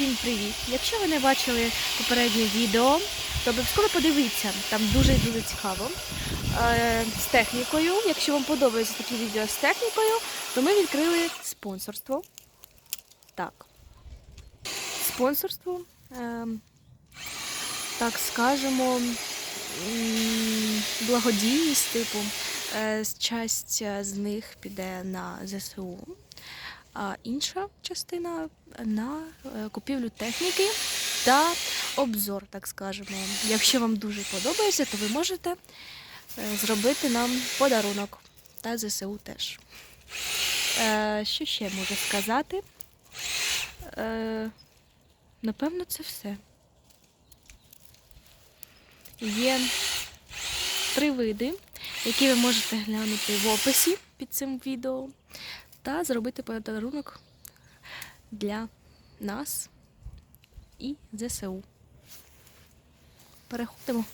Всім привіт! Якщо ви не бачили попереднє відео, то обов'язково подивіться, там дуже-дуже цікаво. Е, з технікою. Якщо вам подобаються такі відео з технікою, то ми відкрили спонсорство. Так. Спонсорство. Е, так скажемо, благодійність, типу, е, часть з них піде на ЗСУ а інша частина на е, купівлю техніки та обзор, так скажемо. Якщо вам дуже подобається, то ви можете е, зробити нам подарунок та ЗСУ теж. Е, Що ще можу сказати? Напевно, це все. Є три види, які ви можете глянути в описі під цим відео та зробити подарунок для нас і ЗСУ. Переходимо.